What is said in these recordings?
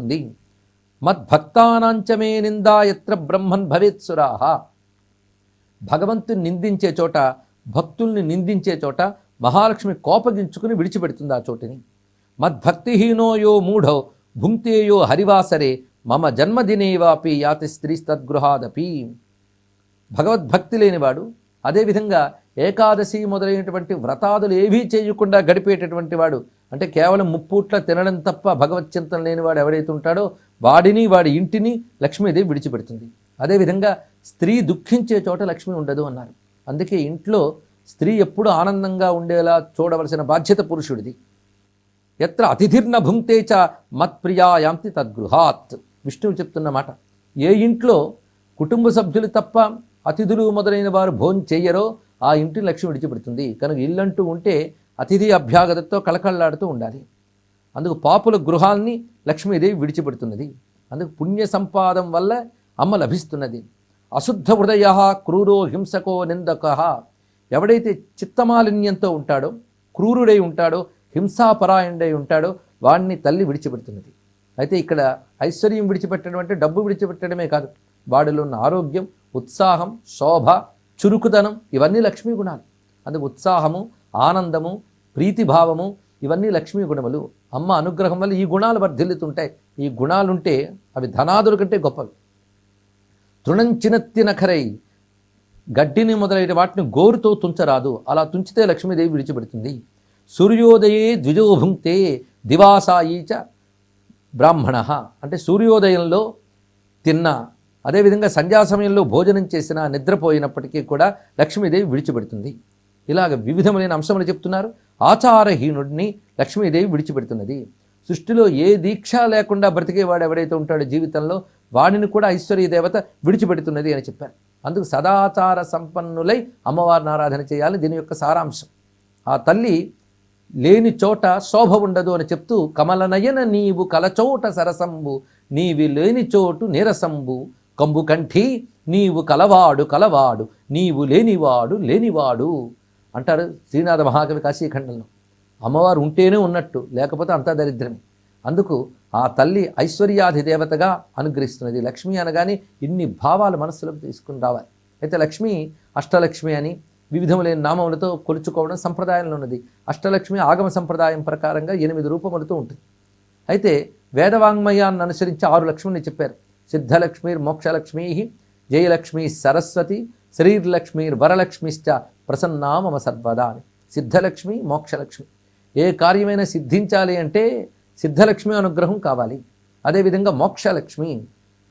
ఉంది మద్భక్తానాంచమే నిందా ఎత్ర బ్రహ్మన్ భవేత్సురాహ భగవంతుని నిందించే చోట భక్తుల్ని నిందించే చోట మహాలక్ష్మి కోపగించుకుని విడిచిపెడుతుంది ఆ చోటిని. మద్భక్తిహీనో యో మూఢో భుంక్తేయో హరివాసరే మమ జన్మదినేవాపి యాతి స్త్రీ స్త్రీస్తద్గృహాదపి. భగవద్భక్తి లేనివాడు అదేవిధంగా ఏకాదశి మొదలైనటువంటి వ్రతాదులు ఏవీ చేయకుండా గడిపేటటువంటి వాడు అంటే కేవలం ముప్పూట్ల తినడం తప్ప భగవత్ చింతన లేనివాడు ఎవరైతే ఉంటాడో వాడిని వాడి ఇంటిని లక్ష్మీదేవి విడిచిపెడుతుంది. అదేవిధంగా స్త్రీ దుఃఖించే చోట లక్ష్మి ఉండదు అన్నారు. అందుకే ఇంట్లో స్త్రీ ఎప్పుడు ఆనందంగా ఉండేలా చూడవలసిన బాధ్యత పురుషుడిది. ఎత్ర అతిథిర్న భుంక్తేచ మత్ప్రియాయాంతి తద్గృహాత్. విష్ణువు చెప్తున్న మాట. ఏ ఇంట్లో కుటుంబ సభ్యులు తప్ప అతిథులు మొదలైన వారు భోజనం చెయ్యరో ఆ ఇంటిని లక్ష్మి విడిచిపెడుతుంది. కనుక ఇల్లంటూ ఉంటే అతిథి అభ్యాగతతో కళకళలాడుతూ ఉండాలి. అందుకు పాపుల గృహాల్ని లక్ష్మీదేవి విడిచిపెడుతున్నది. అందుకు పుణ్య సంపాదం వల్ల అమ్మ లభిస్తున్నది. అశుద్ధ హృదయ క్రూరో హింసకో నిందక. ఎవడైతే చిత్తమాలిన్యంతో ఉంటాడో క్రూరుడై ఉంటాడో హింసాపరాయణుడై ఉంటాడో వాడిని తల్లి విడిచిపెడుతున్నది. అయితే ఇక్కడ ఐశ్వర్యం విడిచిపెట్టడం అంటే డబ్బు విడిచిపెట్టడమే కాదు. వాడిలో ఉన్న ఆరోగ్యం ఉత్సాహం శోభ చురుకుదనం ఇవన్నీ లక్ష్మీ గుణాలు. అందుకు ఉత్సాహము ఆనందము ప్రీతిభావము ఇవన్నీ లక్ష్మీ గుణములు. అమ్మ అనుగ్రహం వల్ల ఈ గుణాలు వర్ధిల్లుతుంటాయి. ఈ గుణాలుంటే అవి ధనాదుల కంటే గొప్పవి. తృణంచినత్తి నఖరై గడ్డిని మొదలైన వాటిని గోరుతో తుంచరాదు. అలా తుంచితే లక్ష్మీదేవి విడిచిపెడుతుంది. సూర్యోదయే ద్విజోభుంక్తే దివాసాయి చ బ్రాహ్మణ. అంటే సూర్యోదయంలో తిన్న అదేవిధంగా సంధ్యా సమయంలో భోజనం చేసిన నిద్రపోయినప్పటికీ కూడా లక్ష్మీదేవి విడిచిపెడుతుంది. ఇలాగ వివిధమైన అంశములు చెప్తున్నారు. ఆచారహీనుడిని లక్ష్మీదేవి విడిచిపెడుతున్నది. సృష్టిలో ఏ దీక్ష లేకుండా బ్రతికేవాడు ఎవడైతే ఉంటాడో జీవితంలో వాడిని కూడా ఐశ్వర్య దేవత విడిచిపెడుతున్నది అని చెప్పారు. అందుకు సదాచార సంపన్నులై అమ్మవారిని ఆరాధన చేయాలి. దీని యొక్క సారాంశం. ఆ తల్లి లేని చోట శోభ ఉండదు అని చెప్తూ కమలనయన నీవు కలచోట సరసంబు నీవి లేని చోటు నీరసంబు. కంబు కంఠి నీవు కలవాడు కలవాడు నీవు లేనివాడు లేనివాడు. అంటారు శ్రీనాథ మహాకవి కాశీఖండంలో అమ్మవారు ఉంటేనే ఉన్నట్టు లేకపోతే అంతా దరిద్రమే. అందుకు ఆ తల్లి ఐశ్వర్యాధి దేవతగా అనుగ్రహిస్తున్నది. లక్ష్మి అనగానే ఇన్ని భావాలు మనస్సులోకి తీసుకుని రావాలి. అయితే లక్ష్మి అష్టలక్ష్మి అని వివిధములైన నామములతో కొలుచుకోవడం సంప్రదాయంలో ఉన్నది. అష్టలక్ష్మి ఆగమ సంప్రదాయం ప్రకారంగా ఎనిమిది రూపములతో ఉంటుంది. అయితే వేదవాంగ్మయాన్ని అనుసరించి ఆరు లక్ష్మిని చెప్పారు. సిద్ధలక్ష్మీర్ మోక్షలక్ష్మీ జయలక్ష్మి సరస్వతి శ్రీర్లక్ష్మీర్ వరలక్ష్మిశ్చ ప్రసన్నా మమ సర్వదా అని. సిద్ధలక్ష్మి మోక్షలక్ష్మి. ఏ కార్యమైనా సిద్ధించాలి అంటే సిద్ధలక్ష్మి అనుగ్రహం కావాలి. అదేవిధంగా మోక్షలక్ష్మి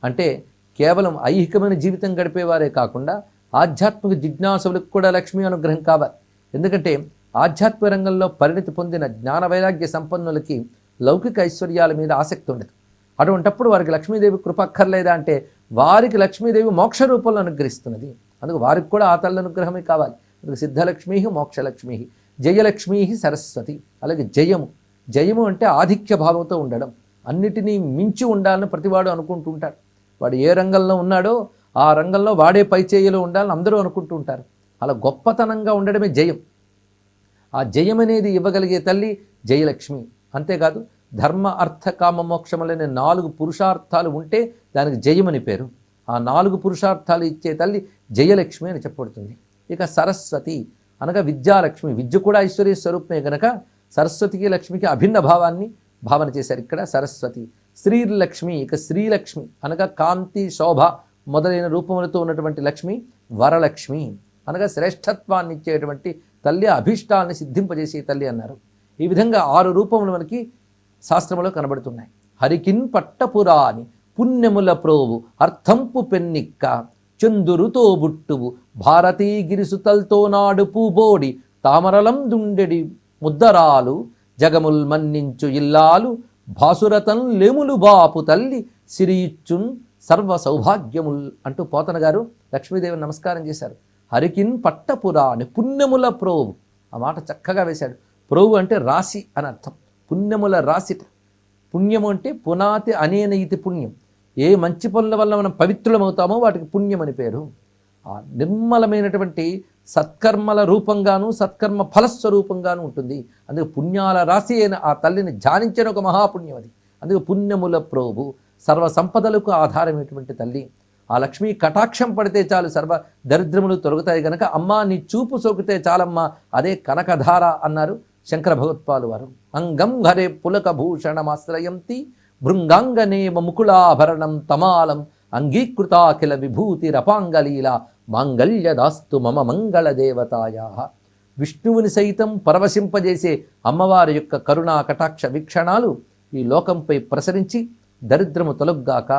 అంటే కేవలం ఐహికమైన జీవితం గడిపేవారే కాకుండా ఆధ్యాత్మిక జిజ్ఞాసులకు కూడా లక్ష్మీ అనుగ్రహం కావాలి. ఎందుకంటే ఆధ్యాత్మిక రంగంలో పరిణతి పొందిన జ్ఞాన వైరాగ్య సంపన్నులకి లౌకిక ఐశ్వర్యాల మీద ఆసక్తి ఉండదు. అటువంటప్పుడు వారికి లక్ష్మీదేవి కృప అక్కర్లేదా అంటే వారికి లక్ష్మీదేవి మోక్ష రూపంలో అనుగ్రహిస్తున్నది. అందుకు వారికి కూడా ఆ తల్లి అనుగ్రహమే కావాలి. సిద్ధలక్ష్మీ మోక్షలక్ష్మీ జయలక్ష్మీ సరస్వతి. అలాగే జయము. జయము అంటే ఆధిక్య భావంతో ఉండడం. అన్నిటినీ మించి ఉండాలని ప్రతివాడు అనుకుంటూ ఉంటాడు. వాడు ఏ రంగంలో ఉన్నాడో ఆ రంగంలో వాడే పై చేయిలో ఉండాలని అందరూ అనుకుంటూ ఉంటారు. అలా గొప్పతనంగా ఉండడమే జయం. ఆ జయం అనేది ఇవ్వగలిగే తల్లి జయలక్ష్మి. అంతేకాదు ధర్మ అర్థ కామ మోక్షములనే నాలుగు పురుషార్థాలు ఉంటే దానికి జయమని పేరు. ఆ నాలుగు పురుషార్థాలు ఇచ్చే తల్లి జయలక్ష్మి అని చెప్పబడుతుంది. ఇక సరస్వతి అనగా విద్యాలక్ష్మి. విద్య కూడా ఐశ్వర్య స్వరూపమే గనక సరస్వతికి లక్ష్మికి అభిన్న భావాన్ని భావన చేశారు ఇక్కడ సరస్వతి. శ్రీలక్ష్మి ఇక శ్రీలక్ష్మి అనగా కాంతి శోభ మొదలైన రూపములతో ఉన్నటువంటి లక్ష్మి వరలక్ష్మి అనగా శ్రేష్ఠత్వాన్ని ఇచ్చేటువంటి తల్లి అభీష్టాన్ని సిద్ధింపజేసే తల్లి అన్నారు. ఈ విధంగా ఆరు రూపములు మనకి శాస్త్రములో కనబడుతున్నాయి. హరికిన్ పట్టపురాని పుణ్యముల ప్రోవు అర్థంపు పెన్నిక్క చందురుతో బుట్టువు. భారతీ గిరిసుతల్తో నాడు పూబోడి. తామరలం దుండెడి ముద్దరాలు. జగముల్ మన్నించు ఇల్లాలు. భాసురతం లెములు బాపు తల్లి. సిరియిచ్చున్ సర్వ సౌభాగ్యముల్ అంటూ పోతన గారు లక్ష్మీదేవిని నమస్కారం చేశారు. హరికిన్ పట్టపురాణి పుణ్యముల ప్రోవు. ఆ మాట చక్కగా వేశాడు. ప్రోవు అంటే రాశి అని అర్థం. పుణ్యముల రాశిట. పుణ్యము అంటే పునాతి అనేన ఇది పుణ్యం. ఏ మంచి పనుల వల్ల మనం పవిత్రులమవుతామో వాటికి పుణ్యం అని పేరు. ఆ నిర్మలమైనటువంటి సత్కర్మల రూపంగాను సత్కర్మ ఫలస్వరూపంగాను ఉంటుంది. అందుకే పుణ్యాల రాశి అయిన ఆ తల్లిని ధ్యానించిన ఒక మహాపుణ్యం అది. అందుకే పుణ్యముల ప్రోభు సర్వ సంపదలకు ఆధారమైనటువంటి తల్లి. ఆ లక్ష్మీ కటాక్షం పడితే చాలు సర్వ దరిద్రములు తొలగుతాయి గనక అమ్మా నీ చూపు సోకితే చాలమ్మా అదే కనకధార అన్నారు శంకర భగవత్పాలు వారు. అంగం ఘరే పులక భూషణమాశ్రయంతి భృంగాంగనేమ ముకుళాభరణం తమాలం అంగీకృతాఖిల విభూతిరపాంగలీల మాంగళ్యదాస్తు మమ మంగళదేవతాయా విష్ణువుని సైతం పరవశింపజేసే అమ్మవారి యొక్క కరుణా కటాక్ష వీక్షణాలు ఈ లోకంపై ప్రసరించి దరిద్రము తొలగ్గాక